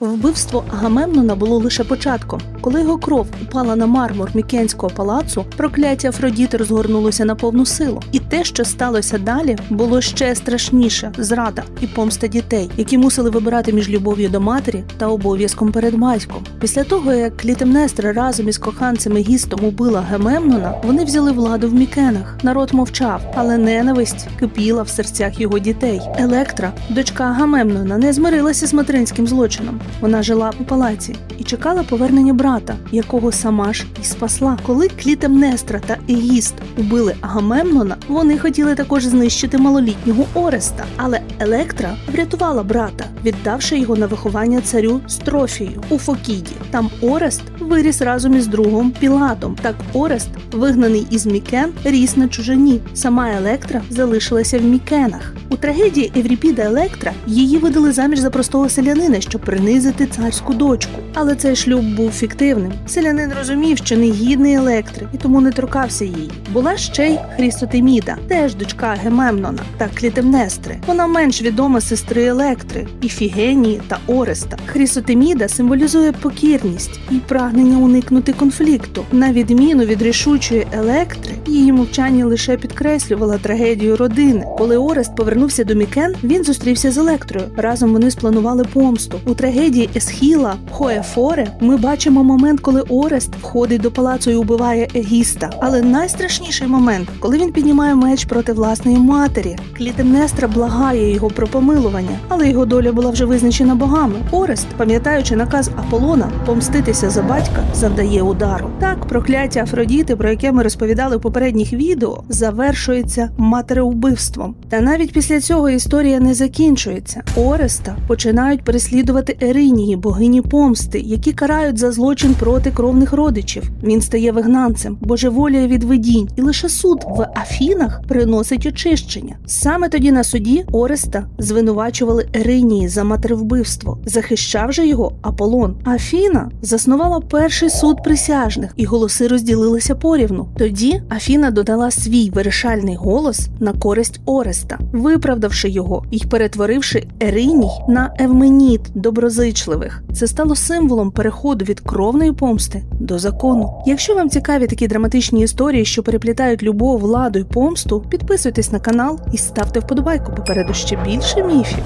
Вбивство Агамемнона було лише початком. Коли його кров упала на мармур Мікенського палацу, прокляття Афродіти розгорнулося на повну силу. І те, що сталося далі, було ще страшніше зрада і помста дітей, які мусили вибирати між любов'ю до матері та обов'язком перед батьком. Після того, як Клітемнестра разом із коханцем Егістом убила Гемемнона, вони взяли владу в Мікенах. Народ мовчав, але ненависть кипіла в серцях його дітей. Електра, дочка Агамемнона, не змирилася з материнським злочином. Вона жила у палаці і чекала повернення брата, якого сама ж і спасла. Коли Клітемнестра та Егіст убили Агамемнона, вони хотіли також знищити малолітнього Ореста. Але Електра врятувала брата, віддавши його на виховання царю Строфію у Фокіді. Там Орест виріс разом із другом Пілатом. Так Орест, вигнаний із Мікен, ріс на чужині. Сама Електра залишилася в Мікенах. У трагедії Евріпіда Електра її видали заміж за простого селянина, щоб принизити царську дочку. Але цей шлюб був фіктивним. Селянин розумів, що не гідний Електри, і тому не торкався її. Була ще й Хрістотеміда, теж дочка Гемемнона та Клітемнестри. Вона менш відома сестри Електри, Іфігенії та Ореста. Хрістотеміда символізує покірність і прагнення уникнути конфлікту. На відміну від рішучої Електри, її мовчання лише підкреслювало трагедію родини. Коли Орест повернувся до Мікен, він зустрівся з Електрою. Разом вони спланували помсту. У трагедії Есхіла Хоефоре ми бачимо момент, коли Орест входить до палацу і убиває Егіста. Але найстрашніший момент, коли він піднімає меч проти власної матері. Клітемнестра благає його про помилування, але його доля була вже визначена богами. Орест, пам'ятаючи наказ Аполлона помститися за батька, завдає удару. Так, прокляття Афродіти, про яке ми розповідали в попередніх відео, завершується матереубивством. Та навіть після цього історія не закінчується. Ореста починають переслідувати Еринії, богині помсти, які карають за злочин проти кровних родичів. Він стає вигнанцем, божеволіє від видінь, і лише суд в Афінах приносить очищення. Саме тоді на суді Ореста звинувачували Еринії за матеревбивство. Захищав же його Аполлон. Афіна заснувала перший суд присяжних, і голоси розділилися порівну. Тоді Афіна додала свій вирішальний голос на користь Ореста, виправдавши його і перетворивши Ериній на Евменіт доброзичливих. Це стало символом переходу від кровної помсти до закону. Якщо вам цікаві такі драматичні історії, що переплітають любов, владу і помсту, підписуйтесь на канал і ставте вподобайку. Попереду ще більше міфів.